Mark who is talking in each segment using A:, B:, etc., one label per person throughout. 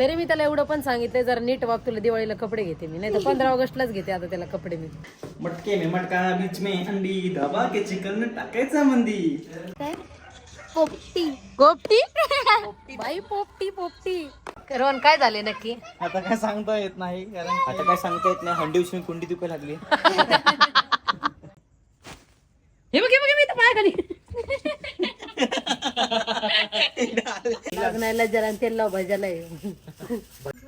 A: तरी मी त्याला एवढं पण सांगितलंय जरा नीट वाग तुला दिवाळीला कपडे घेते मी. नाही तर पंधरा ऑगस्टलाच घेते आता त्याला कपडे मी.
B: मटके में मटका बीच में अंडी दबा के चिकन टाकायचा मंदी.
C: काय? पोपटी.
A: पोपटी. बाई पोपटी पोपटी. रोहन काय झाले नक्की?
B: आता काय सांगता येत नाही कारण आता काय सांगता येत नाही. हंडी उचलून कुंडी दुखायला लागली.
A: हे बघ हे बघ हे बघ इथं पायाखाली लग्नाला जरा तेल लाव भाज्याला आहे.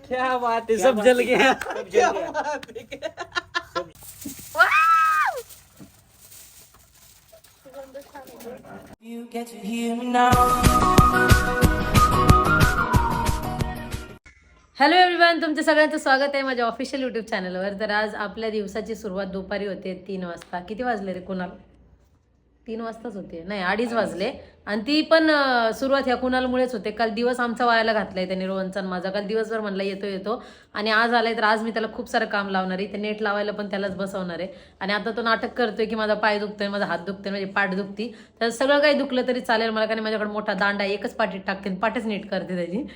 B: क्या बात है सब जल गया. क्या बात है
A: हॅलो एव्हरीवन तुमचं सगळ्यांचं स्वागत आहे माझ्या ऑफिशियल युट्यूब चॅनलवर तर आज आपल्या दिवसाची सुरुवात दुपारी होते तीन वाजता. किती वाजले रे कुणाल? तीन वाजताच होते. नाही अडीच वाजले. आणि ती पण सुरुवात ह्या कुणालमुळेच होते. काल दिवस आमचा वायाला घातलाय त्यांनी रोहनचा माझा. काल दिवसभर म्हणला येतो येतो. आणि आज आलाय तर आज मी त्याला खूप सारं काम लावणार आहे. ते नेट लावायला पण त्यालाच बसवणार आहे. आणि आता तो नाटक करतोय की माझा पाय दुखतोय माझा हात दुखतोय म्हणजे पाठ दुखती. तर सगळं काही दुखलं तरी चालेल. मला कारण माझ्याकडे मोठा दांडा आहे, एकच पाठीत टाकते पाठच नीट करते त्याची.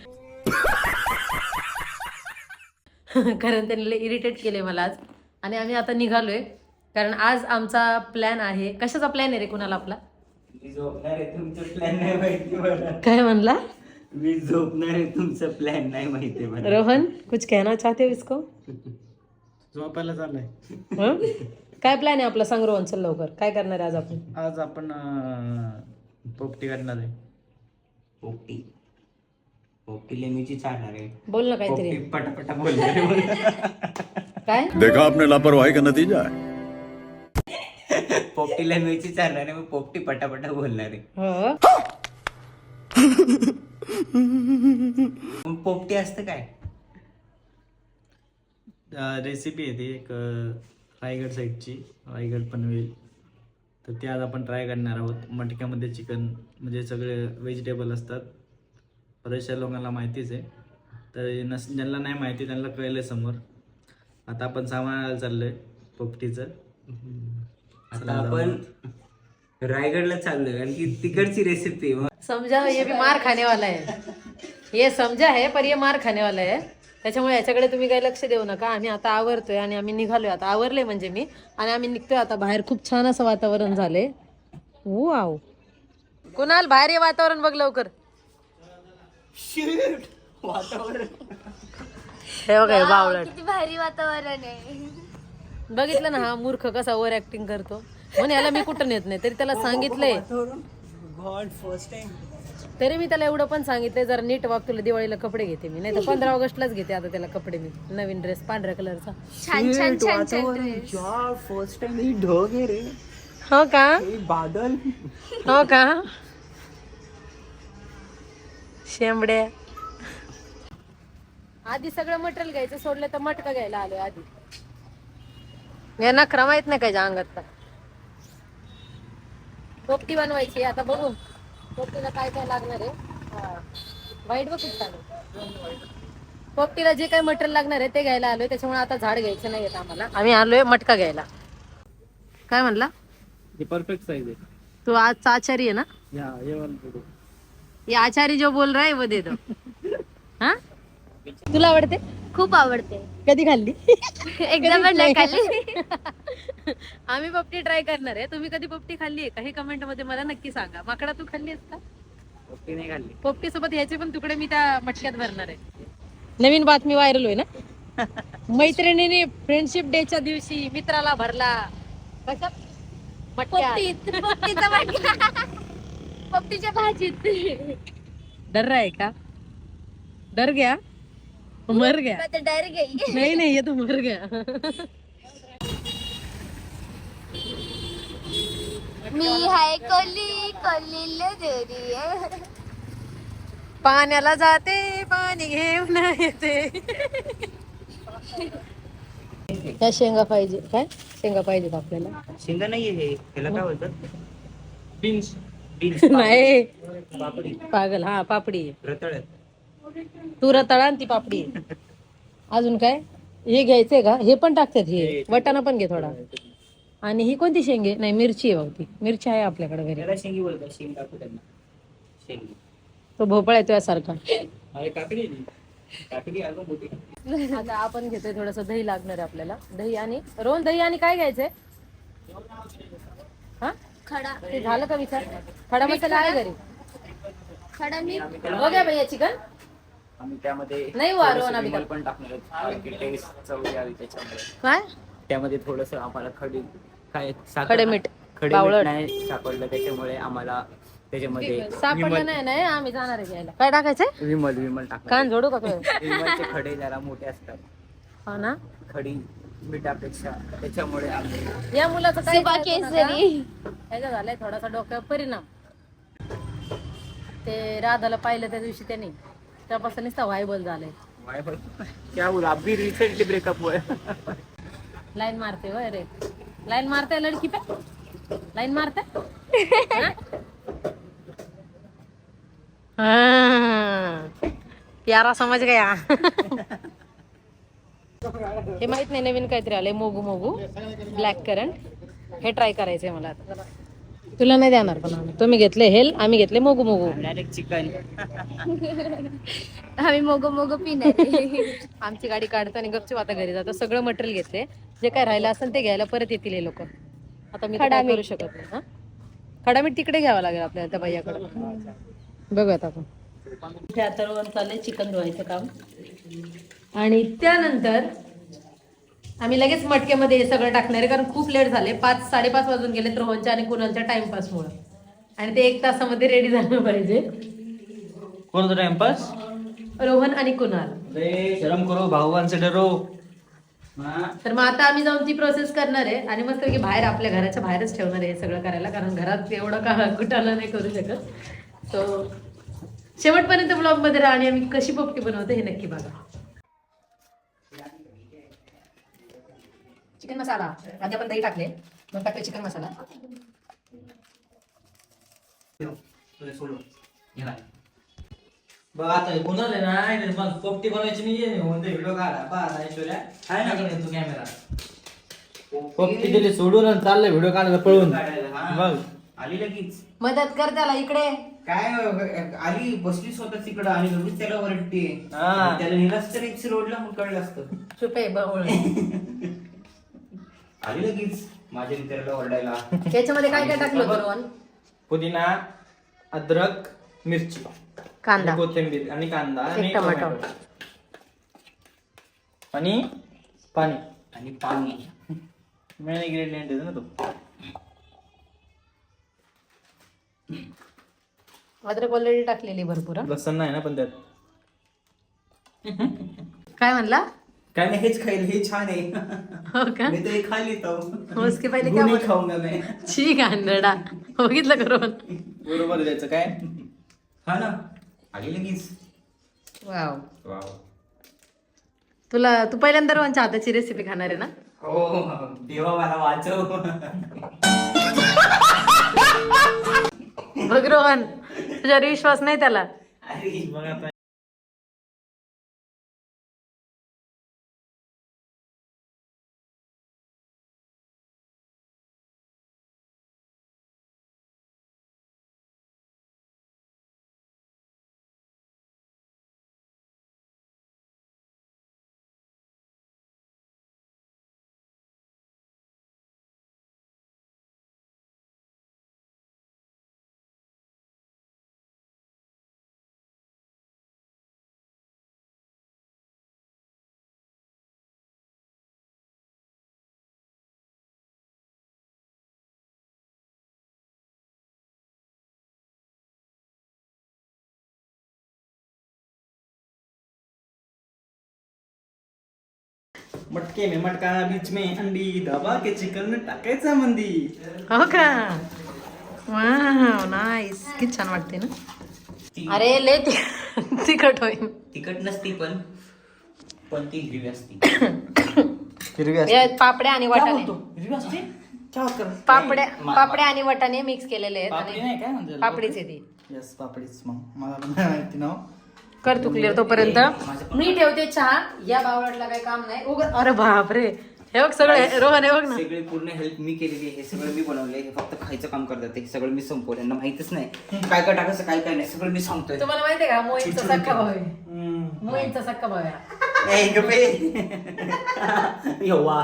A: कारण त्यांनी इरिटेट केले मला आज. आणि आम्ही आता निघालोय. कारण आज आमचा प्लॅन आहे. कशाचा प्लॅन आहे रे कुणाला आपला?
B: मी झोपणार आहे तुमचं प्लॅन नाही माहिती मला
A: काय म्हणला?
B: मी झोपणार आहे तुमचं प्लॅन नाही माहिती मला
A: रोहन कुछ कहना चाहते हो इसको?
B: झोपायला चाललंय.
A: हं? काय प्लॅन आहे आपला? सांग रोहन चल लवकर. काय करणार आहे आज आपण?
B: आज आपण अं, पोपटी करणार आहे.
D: पोपटी? पोपटी लेमीची चालणार आहे.
A: बोल ना काहीतरी.
B: पोपटी पटापटा बोलणार आहे.
A: काय?
E: देखा आपने लापरवाही का नतीजा है।
D: पोपटी लेमीची चालणार आहे मग पोपटी पटापटा बोलणार आहे.
A: हो.
D: मग पोपटी असतं काय?
B: रेसिपी आहे ती एक अं, रायगड साईडची रायगड पनवेल. तर ती आज आपण ट्राय करणार आहोत. मटक्यामध्ये चिकन म्हणजे सगळे व्हेजिटेबल असतात. बऱ्याचशा लोकांना माहितीच आहे. तर नस ज्यांना नाही माहिती त्यांना कळलं समोर. आता आपण सामान आणायला चाललोय पोपटीचं.
D: आता आपण रायगडला चाललोय कारण की तिकडची रेसिपी
A: समजा ये भी मार खाने वाला है ये समजा है पर ये मार खाने वाला है त्याच्यामुळे याच्याकडे तुम्ही काही लक्ष देऊ नका. आम्ही आता आवरतोय आणि आम्ही निघालोय. आता आवरले म्हणजे मी. आणि आम्ही निघतोय आता बाहेर. खूप छान असं वातावरण झालंय. वाव. कुणाल बाहेर ये वातावरण बघ लवकर. हे बघा हे बावळट.
C: किती भारी वातावरण आहे.
A: बघितलं ना हा मूर्ख कसा ओव्हर ऍक्टिंग करतो. म्हणून याला मी कुठं नेत नाही? तरी त्याला सांगितलंय. तरी मी त्याला एवढं पण सांगितलंय जरा नीट वाग तुला दिवाळीला कपडे घेते मी. नाही तर पंधरा ऑगस्टलाच घेते आता त्याला कपडे मी नवीन ड्रेस पांढऱ्या कलरचा
C: छान छान छान छान dress.
D: फर्स्ट टाइम ही ढग आहे रे.
A: हो का?
D: बादल.
A: हो का? शेंबड्या. आधी सगळं मटेरियल घ्यायचं सोडलं तर मटका घ्यायला आलोय आधी. या नखरा माहीत नाही काय अंगात पोपटी बनवायची आता बघू. पोपटीला काय काय लागणार आहे. वाईट बघ खूप चालेल पोपटीला जे काही मटेरियल लागणार आहे ते घ्यायला आलोय. त्याच्यामुळे आता झाड घ्यायचं नाही येत आम्हाला. आम्ही आलोय मटका घ्यायला. काय म्हणला?
B: परफेक्ट साईज आहे.
A: तू आज आचारी आहे ना.
B: ये
A: आचारी जो बोल रहा है वो दे दो. हा? तुला आवडते?
C: खूप आवडते.
A: कधी खाल्ली?
C: एकदा पण नाही खाल्ली.
A: आम्ही पपटी ट्राय करणार आहे. तुम्ही कधी पपटी खाल्ली आहे का? हे कमेंटमध्ये मला नक्की सांगा. माकडा तू खाल्ली आहेस का?
B: पोपटी नाही खाल्ली.
A: पोपटी सोबत ह्याचे पण तुकडे मी त्या मटक्यात भरणार आहे. नवीन बातमी व्हायरल होय ना? मैत्रिणीने फ्रेंडशिप डेच्या दिवशी मित्राला भरला. कशा मटक्यात.
C: पोपटीत पोपटीचा वाटला पोपटीच्या भाजीत.
A: डर रहा है का? डर गया मर गया.
C: डायरेक्ट गेली
A: नहीं नहीं ये तो मर गया।
C: मी हाय कोली कोलीला दोरी आहे.
A: पाण्याला जाते पाणी घेऊन येते. काय शेंगा पाहिजे? काय? शेंगा पाहिजेत आपल्याला.
D: शेंगा नाहीये हे. त्याला काय बोलतात?
B: बीन्स.
D: बीन्स.
A: नाही.
D: पापडी.
A: पागल. हा पापडी.
D: रताळ्यात.
A: तू रताळा आणि ती पापडी. अजून काय? हे घ्यायचंय का? हे पण टाकतात हे. वटाणा पण घे थोडा. आणि ही कोणती शेंगे? नाही मिरची आहे ती. मिरची आहे आपल्याकडे घरी.
D: शेंगी बोलतात. शेंगा त्यांना. शेंगी.
A: तो भोपळा आहे
B: ती.
A: आता आपण घेतोय थोडस दही लागणार आहे आपल्याला. दही आणि रोहन दही आणि काय घ्यायचंय? हा?
C: खडा.
A: ते झालं का विचार? खडा मसाला आहे घरी.
C: खडा मीठ.
A: हो गया भैया चिकन
D: आम्ही त्यामध्ये
A: नाही
D: थोडंसं विमल
A: तक.
D: पण टाकणार आहोत, कारण की टेस्ट चव यावी त्याच्यामुळे.
A: काय?
D: त्यामध्ये थोडस आम्हाला खडी काय साखर-
A: खडे मीठ.
D: खडे
A: बावळट.
D: मीठ नाही सापडलं त्याच्यामुळे आम्हाला त्याच्यामध्ये
A: सापडलं
D: विमल
A: नाही नाही आम्ही जाणार आहे घ्यायला. काय टाकायचंय?
D: विमल विमल टाकणार
A: कान जोडू का तुझं?
D: विमलचे खडे जरा मोठे असतात.
A: हो ना?
D: खडी मिठापेक्षा त्याच्यामुळे आम्ही
A: या मुलाचं काय
C: सुबा केसरी.
A: त्याचा झालाय थोडासा डोक्यावर परिणाम. ते राधाला पाहिलं त्या दिवशी त्याने. त्यापासून नुसता व्हायबल झालाय
D: वाय. क्या बोला अभी रिसेंटली ब्रेकअप हुआ है.
A: लाईन मारते होय रे लाईन मारते लडकी पे लाईन मारते हाँ? हाँ. प्यारा समज गया हे माहीत नाही नवीन काहीतरी आलंय मोगू मोगू ब्लॅक करंट हे ट्राय करायचंय मला आता तुला नाही देणार पण आम्ही. तुम्ही घेतले हेल आम्ही घेतले मोगू मोगू.
D: डायरेक्ट चिकन
C: आम्ही मोगो मोगो पिणार.
A: आमची गाडी काढताना गपचूप आता घरी जातो. सगळं मटेरियल घेतले. जे काय राहिलं असेल ते घ्यायला परत येतील हे लोक. आता मी तर काय करू शकत नाही हा. खडा मीठ तिकडे घ्यावा लागेल आपल्याला त्या बाईकडे बघूयात आपण. आता चाललंय चिकन धुवायचं काम. आणि त्यानंतर आम्ही लगेच मटक्यामध्ये हे सगळं टाकणार आहे कारण खूप लेट झाले. पाच साडेपाच वाजून गेले रोहनच्या आणि कुणालच्या टाइमपासमुळं आणि ते एक तासामध्ये रेडी झालं पाहिजे.
B: कोणतं टाइमपास
A: रोहन आणि कुणाल.
B: शरम करो डरो.
A: तर मग आता आम्ही जाऊन ती प्रोसेस करणार आहे. आणि मस्त की बाहेर आपल्या घराच्या बाहेरच ठेवणार आहे हे सगळं करायला कारण घरात एवढं का कुठाला नाही करू शकत. सो शेवटपर्यंत ब्लॉगमध्ये राहा आणि आम्ही कशी पोपटी बनवतो हे नक्की बघा. चिकन मसाला आधी आपण दही टाकले. मग टाकले चिकन मसाला
B: बघ आता कोणाला आहे ना नाही मग पोपटी बनवायची नाही म्हणते व्हिडिओ काढा. पाहा ऐश्वर्या. आहे ना कडे तू कॅमेरा पोपटी दिली सोडून आणि चाललंय व्हिडिओ काढायला पळून. बघ.
F: आली लगेच.
A: मदत कर त्याला इकडे.
F: काय आली बसली स्वतः तिकडं आणि लगेच त्याला ओरडते
B: हा.
F: त्याला नेलास तर एक रोडला मग कळलं असतं.
A: चुपे बवळ
F: आली लगेच माझ्या मित्राला ओरडायला.
A: याच्यामध्ये काय काय टाकलं होतं रोहन
B: पुदिना अद्रक मिरची.
A: कांदा.
B: आणि कोथिंबीर आणि कांदा आणि
A: एक टमाटो.
B: टोमॅटो. आणि पाणी.
F: आणि पाणी.
B: मेन इंग्रेडियंट आहे ना तो.
A: अद्रक ऑलरेडी टाकलेली भरपूर हं.
B: लसण नाही ना पण त्यात.
A: काय म्हणला?
F: काय नाही हेच खाईल हे छान आहे.
A: हो का?
F: मी तर हे खा लेता
A: उसके पहिले क्या बोला?
F: खाऊंगा मैं
A: ठीक आहे नडा बघितलं करून.
B: बरोबर द्यायचं काय?
F: हा ना. आली लगेच.
A: वाव.
F: वाव.
A: तुला तू पहिल्यांदा रोहनच्या हाताची रेसिपी खाणार आहे ना?
F: हो देवा मला वाचव.
A: बघ रोहन तुझ्यावर विश्वास नाही त्याला.
F: अरे
B: मग आता. मटके में मटका बीच में अंडी दबा के चिकन टाकायचा मंदी।
A: हो का? नाईस किती छान वाटते ना. अरे ले तिखट होईल.
F: तिखट नसती पण पण ती हिरवी असती.
B: हिरवी असते.
A: यात पापड्या आणि वाटाणे.
B: हिरवी असते? क्या बात कर
A: पापड्या पापड्या आणि वाटाणे मिक्स केलेले आहेत
B: पापडी
A: आणि
B: नाही काय म्हणते?
A: पापडीच आहे ती.
B: यस पापडीच. मग मला माहिती नाव.
A: कर तू क्लिअर तोपर्यंत. मी ठेवते चहा. या बावळटला काही काम नाही. उग अरे बापरे. हे बघ सगळं रोहन हे बघ ना.
F: सगळे पूर्ण हेल्प मी केलेली आहे. हे सगळं मी बनवलंय. हे फक्त खायचं काम करतात हे सगळं मी संपवलं यांना माहितच नाही. काय काय टाकायचं काय काय नाही. सगळं मी सांगतोय.
A: तुम्हाला माहितीये का? मोहितचा सक्का भाऊ आहे. मोहितचा सक्का भाऊ आहे.
C: यवा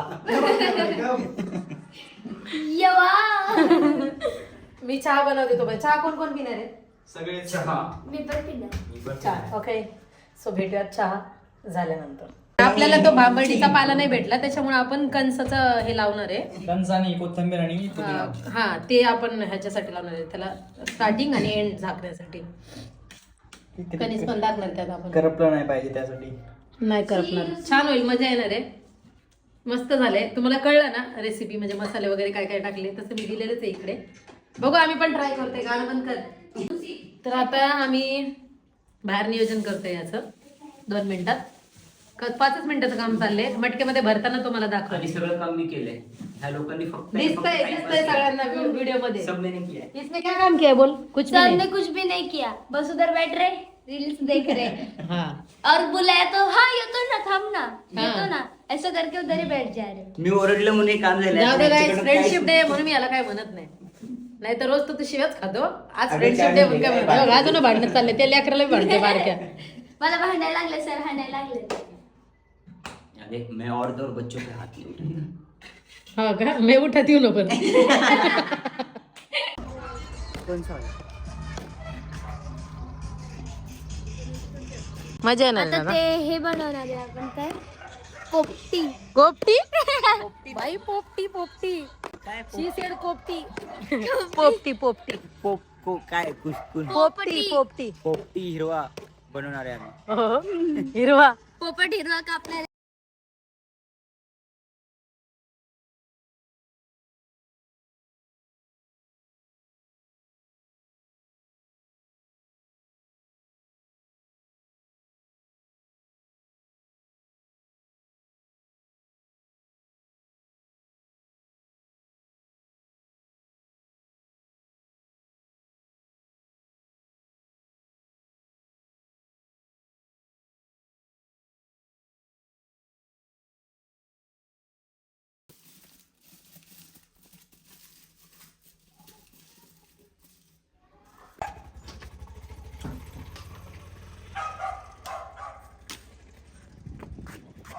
A: मी चहा बनवते तो चहा कोण कोण पिणार आहे?
B: सगळे चहा.
C: मी पण पिणार.
A: ओके सो भेटूयात चहा झाल्यानंतर. आपल्याला तो बांबर्डीचा पाला नाही भेटला त्याच्यामुळे आपण कणसाचं हे लावणार आहे.
B: कंस आणि कोथंबीर आणि
A: हा, हा ते आपण ह्याच्यासाठी लावणार आहे. त्याला स्टार्टिंग आणि एंड झाकण्यासाठी. कणीस पण टाकणार त्यात आपण.
B: करपलं नाही पाहिजे त्यासाठी.
A: नाही करपणार. छान होईल मजा येणार आहे. मस्त झालंय. तुम्हाला कळलं ना रेसिपी म्हणजे मसाले वगैरे काय काय टाकले? तसं मी दिलेलंच आहे इकडे. बघू आम्ही पण ट्राय करतोय. गाणं बंद कर. तर आता आम्ही बाहेर नियोजन करतोय याचं. दोन मिनिटात. पाचच मिनिटाचं काम चाललंय. मटक्यामध्ये भरताना तुम्हाला
F: आणि
A: दाखवले
F: सगळं काम मी केलंय. ह्या लोकांनी फक्त फक्त
A: दिसतंय दिसतंय. सगळ्यांना व्हिडिओमध्ये
F: सब मैंने किया है.
A: इसमें क्या काम किया बोल? कुछ भी
C: सर
A: नहीं.
C: ने कुछ भी नहीं किया। बस उधर बैठ रहे रील्स देख रहे।
A: हाँ।
C: और बुलाया तो हाँ येतो ना थांब ना
A: हाँ.
C: येतो ना। ऐसा करके उधर ही बैठ जा रहे
F: मी ओरडलं म्हणून हे काम झालं
A: जाऊ दे
F: त्यांच्याकडनं
A: फ्रेंडशिप डे म्हणून मी याला काय म्हणत नाही. नाही तर रोज तर तू शिवच खातो. आज फ्रेंडशिप डे म्हणून काय म्हणतो अजून भांडणं चालले ते लेकराला भांडते बारक्या.
C: मला भांडायला लागले सर भांडायला लागले.
F: अरे मैं और दो बच्चों के हाथ
A: हा का? मी उठत येऊ नको. मजा येणार
C: आता
A: ना?
C: ते हे बनवणार आहे आपण काय? पोपटी.
A: पोपटी बाई पोपटी पोपटी. शी सेड पोपटी पोपटी पोपटी.
D: पोप को काय कुसकुन
A: पोपटी. पोपटी.
D: पोपटी हिरवा बनवणार आहे आम्ही.
A: हो हिरवा.
C: पोपट हिरवा कापणार.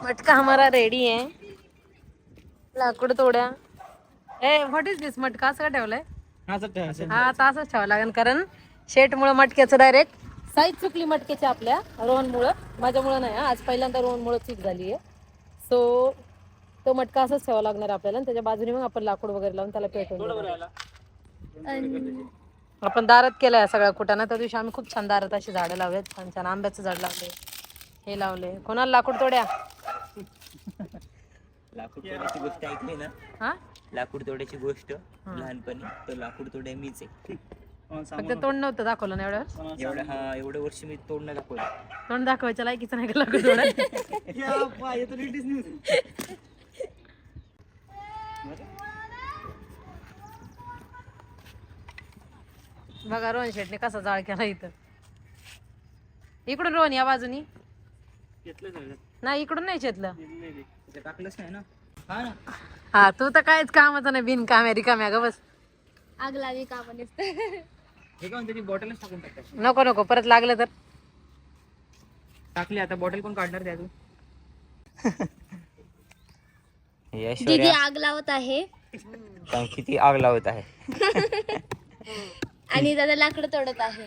A: मटका हमारा रेडी है। लाकूड तोड्या ए व्हॉट इज दिस मटका? असं का ठेवलंय? हा आता असंच ठेवावं लागेल कारण शेटमुळं मटक्याचं डायरेक्ट साईज चुकली मटक्याची आपल्या रोहनमुळं. माझ्यामुळं नाही. आज पहिल्यांदा रोहनमुळं चूक झाली आहे. सो तो मटका असंच ठेवावा लागणार आपल्याला. आणि त्याच्या बाजूने मग आपण लाकूड वगैरे लावून त्याला पेटवून. आपण दारात केलाय सगळ्या कुटाणा त्या दिवशी आम्ही खूप छान दारात अशी झाडं लावलेत. छान छान आंब्याचं झाड लावले हे लावले कोणाला लाकूड तोड्या?
D: लाकूड तोड्याची गोष्ट ऐकली ना?
A: हा?
D: लाकूड तोड्याची गोष्ट लहानपणी. तर लाकूड तोड्या मीच आहे.
A: फक्त तोंड नव्हतं दाखवलं ना एवढं
D: एवढं हा एवढं वर्ष मी तोडणं दाखवलं.
A: तोंड दाखवायच्या लायकीचं नाही का लाकूड तोडा? बघा रोहन शेटने कसा जाळ केला इथं. इकडून रोहन या बाजूनी. नाही इकडून नाही शेतलं.
D: टाकलंच नाही ना. हा ना.
A: हा तू तर काहीच कामाचं नाही बिन काम रिकाम्या ग बस
C: आग लागली का आपण
D: हे का त्याची बॉटलच टाकून टाकतात
A: नको नको परत लागलं तर.
D: टाकली आता बॉटल कोण काढणार त्या तू
C: दीदी आग लावत आहे.
D: किती आग लावत आहे.
C: आणि दादा लाकडं तोडत आहे.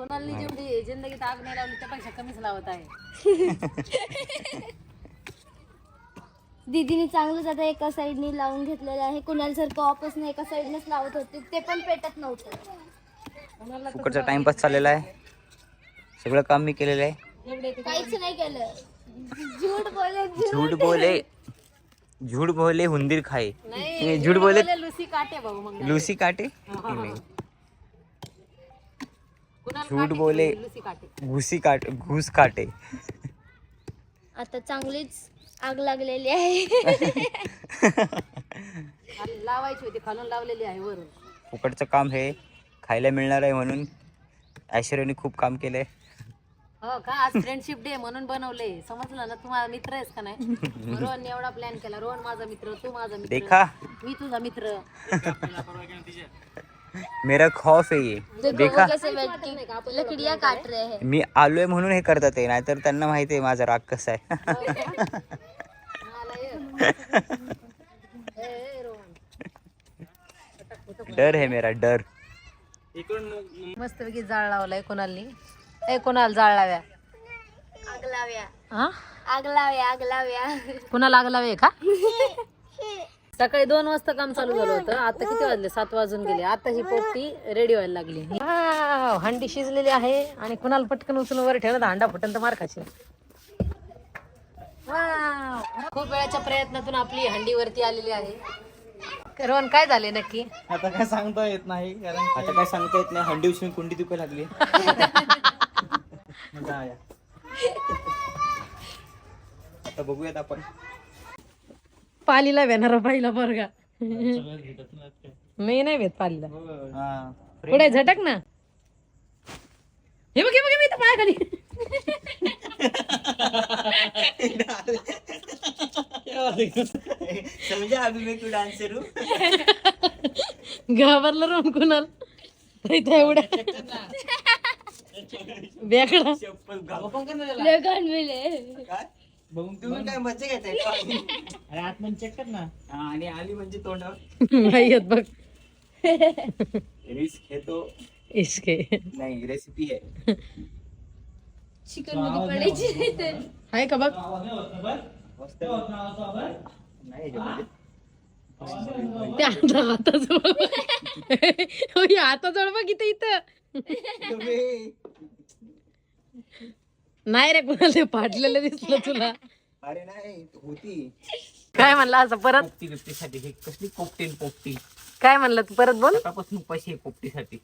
A: कोणाला जेवढी जिंदगीत आग नाही लावली त्यापेक्षा कमीच लावत आहे.
C: दीदीने चांगलंच आता एका साईडने लावून घेतलेलं आहे. कुणाला जर कॉपच एका साईडनेच लावत होते ते पण पेटत नव्हतं.
D: फुकटचा टाइमपास चाललेला आहे. सगळं काम मी केलेलं आहे.
C: काहीच नाही केलं. झूट बोले
D: झूठ बोले झूठ बोले हुंदीर खाए. ये झूठ बोले
A: लुसी काटे भाऊ मग
D: लूसी काटे? नहीं.
A: काटे
D: बोले
A: लुसी काटे.
D: घुसी काट घुस काटे.
C: आता चांगलीच आग लागलेली आहे.
A: लावायची होती खालून लावलेली आहे वरून.
D: फुकटचं काम हे खायला मिळणार आहे म्हणून ऐश्वर्याने खूप काम केलंय.
A: हो का? आज फ्रेंडशिप डे म्हणून बनवले. समजलं ना तुम्हाला मित्र आहेस का नाही? रोहन एवढा प्लॅन केला. रोहन माझा मित्र तू माझा मित्र.
G: देखा.
A: मी तुझा मित्र.
G: मेरा खौफ आहे ये।
C: देखो
G: देखा?
C: वो कैसे बैठ के लकड़ियाँ काट रहे हैं।
G: मी आलोय म्हणून हे करतात ते नाहीतर त्यांना माहिती आहे माझा राग कसा आहे. डर है मेरा डर.
A: मस्तपैकी जाळ लावलाय कोणालनी. ए कोणाला जाळ लाव्या?
C: आग लाव्या
A: हा?
C: आग लाव्या आग लाव्या
A: कुणाला आग लावे का सकाळी दोन वाजता काम चालू झालं होतं. आता किती वाजले? सात वाजून गेले. आता ही पोपटी रेडी व्हायला लागली. वाव, हंडी शिजलेली आहे आणि कुणाला पटकन उचलून वर ठेवलं हांडा फुटन तर मार खाशील. खूप वेळाच्या प्रयत्नातून आपली हंडी वरती आलेली आहे. रोहन काय झाले नक्की?
B: आता काय सांगता येत नाही कारण
D: आता काय सांगता येत नाही. हंडी उचलून कुंडी दुखाय लागली.
B: मजा आया.
D: आता बघूयात आपण.
A: पालीला भेणारा पाहिला बरगा मी नाही भेट पालीला.
D: हा
A: पुढे झटक ना. हे बघ हे बघ
D: समजा मैं क्यों डांस करू
A: घाबरलं रोम कुणाल. एवढ्या बेकडा
C: लगन मिले
D: तुम्ही काय मजा घेताय? का?
B: अरे आतमध्ये चेक कर ना.
D: हा, आणि आली म्हणजे तोंडावर.
A: नाही येत बघ.
D: रिस्क
A: इश्के
D: नाही रेसिपी आहे.
C: चिकनमध्ये पडायची नाही तर.
A: आहे का बघ?
D: नाही याच्यामध्ये.
A: त्या आता हाताजवळ हाताजवळ बघ इथं इथं. नाही रे कुणाला ते फाटलेलं दिसलं तुला.
D: अरे नाही होती.
A: काय म्हणलं असं परत?
D: पोपटी बिपटीसाठी हे कसली पोपटी पोपटी
A: काय म्हणलं तू परत बोल.
D: सकाळपासून उपाशी आहे पोपटीसाठी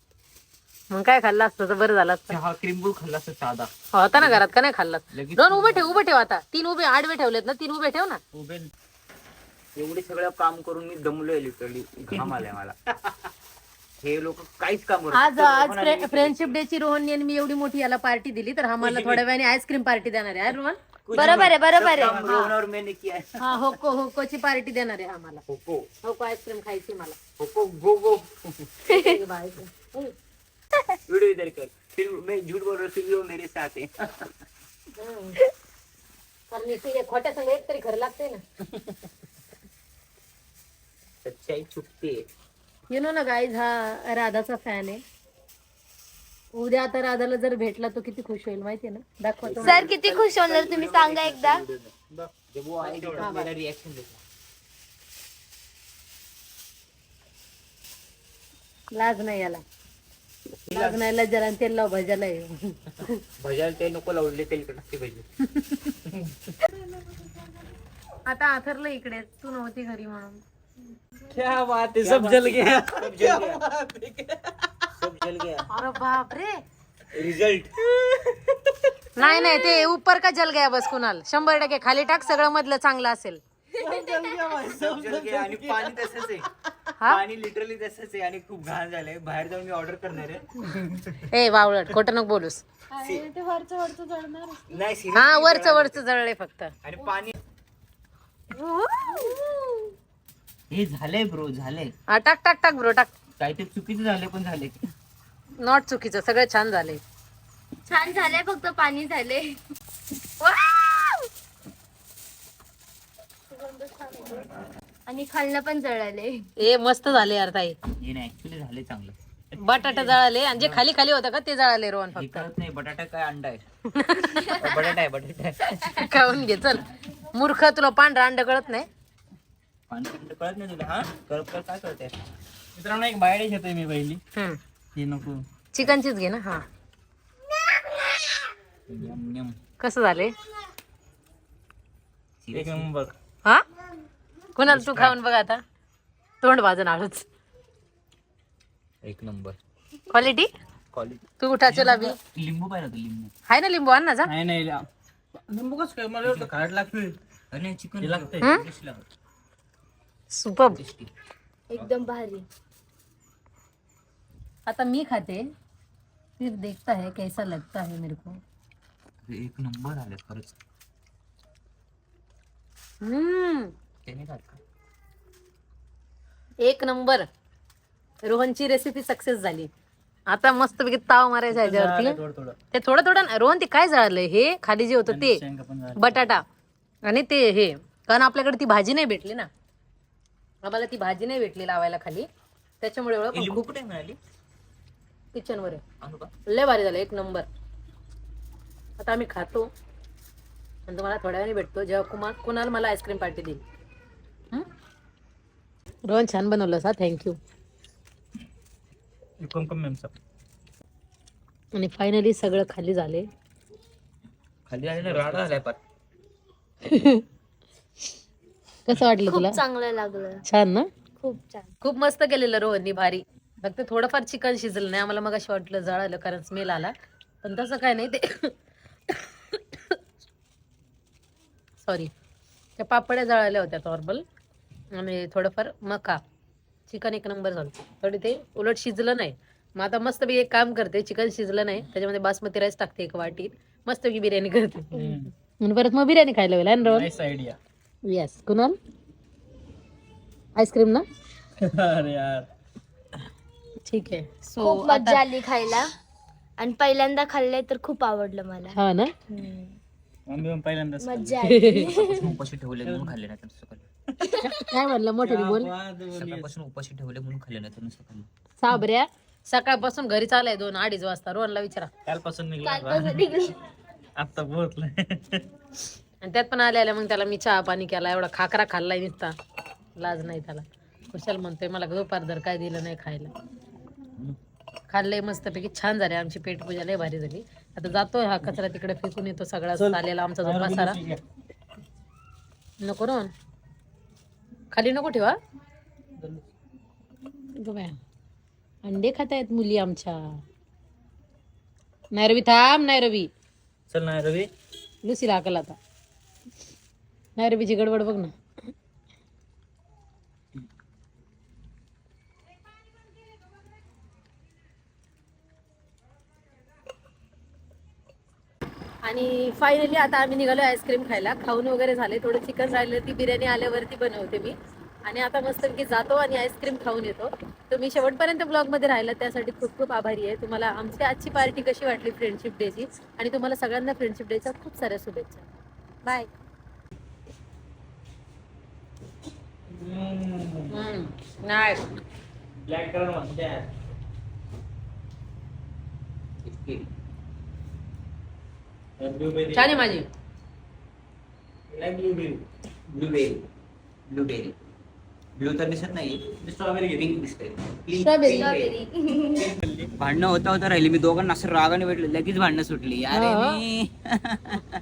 A: मग काय खाल्लं असतं तर बरं झालं असतं.
D: चहा क्रीमबुल खाल्ला असता साधा.
A: होता ना घरात का नाही खाल्लं?
D: लगेच
A: दोन उभे ठेव उभे ठेव आता. तीन उभे आडवे ठेवलेत ना तीन उभे ठेव ना.
D: उभे एवढे सगळं काम करून मी दमलोय लिटरली घाम आलाय मला. हे लोक काहीच काम करत
A: आज. आज फ्रेंडशिप डे ची रोहनने आणि मी एवढी मोठी याला पार्टी दिली तर आम्हाला थोड्या वेळाने आईस्क्रीम पार्टी देणार आहे हा, रोहन?
C: बरोबर आहे बरोबर आहे.
D: है.
A: हा होको होकोची पार्टी देणार आहे आम्हाला
D: होको
A: होको आईस्क्रीम खायची मला.
D: होको गो गो. वीडियो इधर कर. फिर मैं झूठ बोल रहा हूँ फिर वो मेरे साथ है.
A: कारण खोट्या संग एक तरी खरं लागते ना।
D: सच्चाई छुपती है।
A: यु नो ना गाईज हा राधाचा फॅन आहे. उद्या आता राधाला जर भेटला तो किती खुश होईल माहितीये ना? दाखवतो
C: सर किती खुश होणार तुम्ही सांगा एकदा?
A: लाज नाही याला. लाज नाही लज्जाला आणि तेल लाव भजाला आहे.
D: भजाल ते नको लावले तेलकट असते पाहिजे
A: आता आथरलं इकडे तू नव्हती घरी म्हणून.
B: क्या बात है सब जल गया।
D: सब जल गया। सब जल गया।
A: अरे बाप रे।
D: रिझल्ट
A: नाही नाही ते उपर का जल गया बस कुणाल? शंभर टक्के खाली टाक सगळं मधलं चांगलं असेल.
D: सब जल गया आणि पाणी तसंच आहे. पाणी लिटरली तसंच आहे आणि खूप घाण झालंय. बाहेर जाऊन मी ऑर्डर करणार आहे.
A: ए वावळट खोटं नको बोलूस.
C: ते वरचं वरचं जळणार.
D: नाही serious.
A: हा वरचं वरचं जळले फक्त.
D: आणि पाणी हे झालंय ब्रो झालंय.
A: हा, टाक टाक टाक ब्रो टाक.
D: काहीतरी चुकीचं झालंय पण झालंय.
A: नॉट चुकीचं सगळं छान झालंय.
C: छान झालंय फक्त पाणी झाले आणि खालनं पण जळाले
A: ए मस्त झाले यार ताई.
D: हे नाही ऍक्च्युली झालंय चांगलं.
A: बटाटा जळाले आणि जे खाली खाली होतं का ते जळाले रोहन
D: हे
A: फक्त.
D: नाही बटाटा काय अंडा आहे? बटाटा आहे बटाटा आहे.
A: खाऊन घे चल. मूर्ख तुला पांढरा अंड कळत नाही?
D: पाणी कळत नाही तुला हा? काय कळतंय?
B: मित्रांनो एक बायडे घेतोय मी पहिली. हे नको.
A: चिकनचीच घे ना हा.
D: यम यम
A: कसं झाले
B: एक नंबर
A: हा? कुणाला तू खाऊन बघ आता? तोंड भाजून आळूच
D: एक नंबर.
A: क्वालिटी
D: क्वालिटी
A: तू उठा चला बी
D: लिंबू पाहिजे होतं लिंबू.
A: हाय ना लिंबू आण ना जा.
B: नाही नाही लिंबू कसं काय? मला एवढं खाट लागतोय.
D: अरे चिकन
B: लागतंय.
A: सुपर.
C: एकदम भारी.
A: आता मी खाते. फिर देखता है कैसा लगता है मेरे को.
D: एक नंबर आले खरंच.
A: हम्म. एक नंबर. रोहनची रेसिपी सक्सेस झाली. आता मस्त पैकी ताव मारायचा ह्याच्यावरती
B: थोडं थोडं.
A: ते थोडं थोडं ना- रोहन ते काय जळालंय हे खाली जे होतं ते. बटाटा आणि ते हे. कारण आपल्याकडे ती भाजी नाही भेटली ना. आम्हाला ती भाजी नाही भेटली लावायला खाली. त्याच्यामुळे एवढं
D: लिंबू कुठे मिळाली?
A: किचन वर आहे.
D: आणू का?
A: लय भारी झालं एक नंबर. आता आम्ही खातो. आणि तुम्हाला थोड्या वेळाने भेटतो. जेव्हा कुमार कुणाल मला आईस्क्रीम पार्टी देईल. हं? रोहन छान बनवलं सा थँक्यू
B: मेमचा
A: आणि फायनली सगळं खाली झाले.
D: खाली आले ना राडा झालाय पार
A: कसं वाटलं तुला?
C: खूप चांगलं लागलं.
A: छान ना?
C: खूप छान.
A: खूप मस्त केलेलं रोहननी भारी. फक्त थोडंफार चिकन शिजलं नाही आम्हाला मग अशी वाटलं जळालं कारण स्मेल आला. पण तसं काय नाही ते. सॉरी त्या पापड्या जळाल्या होत्या नॉर्मल आणि थोडंफार मका. चिकन एक नंबर झालं. थोडी ते उलट शिजलं नाही. मग आता मस्त मी एक काम करते चिकन शिजलं नाही. त्याच्यामध्ये बासमती राईस टाकते एक वाटीत. मस्त मी बिर्याणी करते. म्हणून परत मग बिर्याणी खायला है Rohan?
B: Nice idea
A: yes Kunal? Ice cream ना?
B: अरे यार.
A: ठीक आहे. सो
C: खूप मजा आली खायला. आणि पहिल्यांदा खाल्लंय तर खूप आवडलं मला.
A: हा ना?
B: आम्ही पण पहिल्यांदाच
C: मजा आली.
D: उपाशी ठेवले म्हणून खाल्ले नाही तर सकाळी
A: काय म्हणलं मोठे बोल.
D: सकाळपासून उपाशी ठेवले म्हणून खाल्ले नाही तर सकाळी
A: साबऱ्या सकाळपासून घरी चालाय दोन अडीच वाजता. रोहनला विचारा.
B: कालपासून निघला
C: कालपासून निघली.
B: आता पोहोचलोय.
A: आणि त्यात पण आल्या आल्या मग त्याला मी चहा पाणी केला एवढा खाकरा खाल्लाय नुसता. लाज नाही त्याला. कुशाल म्हणतोय मला दुपार दर काय दिलं नाही खायला. खाल्लंय मस्तपैकी छान झाले आमची पेटपूजा लय भारी झाली. आता जातोय हा कचरा तिकडे फेकून येतो सगळा आलेला आमचा जो पसारा. नको रोहन खाली नको ठेवा. अंडे खात आहेत मुली आमच्या. नाही रवी थांब नाही रवी
B: चल ना रवी
A: लुसीला हाकल आता. नाही रे बीजी गडबड बघ ना. आणि फायनली आता आम्ही निघालो आईस्क्रीम खायला. खाऊन वगैरे झाले थोडं चिकन राहिलं ती बिर्याणी आल्यावरती बनवते मी. आणि आता मस्तपैकी जातो आणि आईस्क्रीम खाऊन येतो. तुम्ही शेवटपर्यंत ब्लॉगमध्ये राहिला त्यासाठी खूप खूप आभारी आहे. तुम्हाला आमची आजची पार्टी कशी वाटली फ्रेंडशिप डेची आणि तुम्हाला सगळ्यांना फ्रेंडशिप डेच्या खूप साऱ्या शुभेच्छा. बाय नाही.
B: ब्लॅक कलर म्हणते ब्लूबेरी
A: छान आहे माझी.
B: ब्लूबेरी
D: ब्लूबेरी ब्लूबेरी ब्लू तर दिसत नाही.
B: स्ट्रॉबेरी
D: दिसते भांडणं होता होता राहिली. मी दोघांना असं रागाने भेटले. लगेच भांडणं सुटली. अरे
A: हा.
D: मी.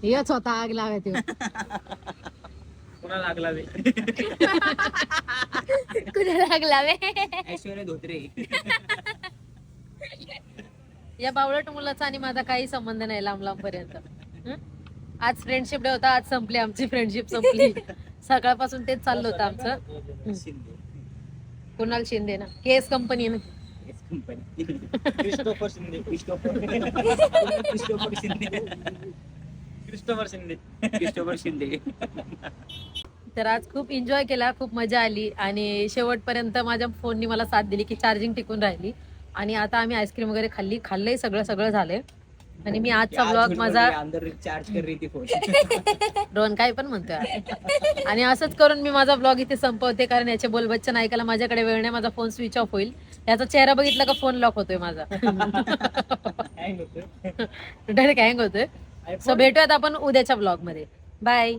A: हेच होता आग लावायची
B: कुणा लागला बे
C: लागला वे
D: ऐश्वर्या धोत्रे.
A: या बावळट मुलाचा आणि माझा काही संबंध नाही लांब लांब पर्यंत. हं? आज फ्रेंडशिप डे होता आज संपली आमची फ्रेंडशिप संपली. सकाळपासून तेच चाललं होतं आमचं. कुणाल शिंदे ना? केस कंपनी ना?
B: Christopher Shinde Christopher.
D: Christopher Shinde.
B: Christopher Shinde.
D: Christopher Shinde.
A: तर आज खूप एन्जॉय केला खूप मजा आली आणि शेवटपर्यंत माझ्या फोननी मला साथ दिली की चार्जिंग टिकून राहिली. आणि आता आम्ही आईस्क्रीम वगैरे खाल्ली खाल्लंय सगळं सगळं झालंय. आणि मी आजचा ब्लॉग माझा
D: अंदर चार्ज कर रही थी फोन
A: रोहन काय पण म्हणतोय आणि असंच करून मी माझा ब्लॉग इथे संपवते कारण याचे बोलबच्चन ऐकायला माझ्याकडे वेळ नाही माझा फोन स्विच ऑफ होईल. याचा चेहरा बघितला का फोन लॉक होतोय माझा. डायरेक्ट हँग होतोय. सो भेटूयात आपण उद्याच्या ब्लॉगमध्ये. बाय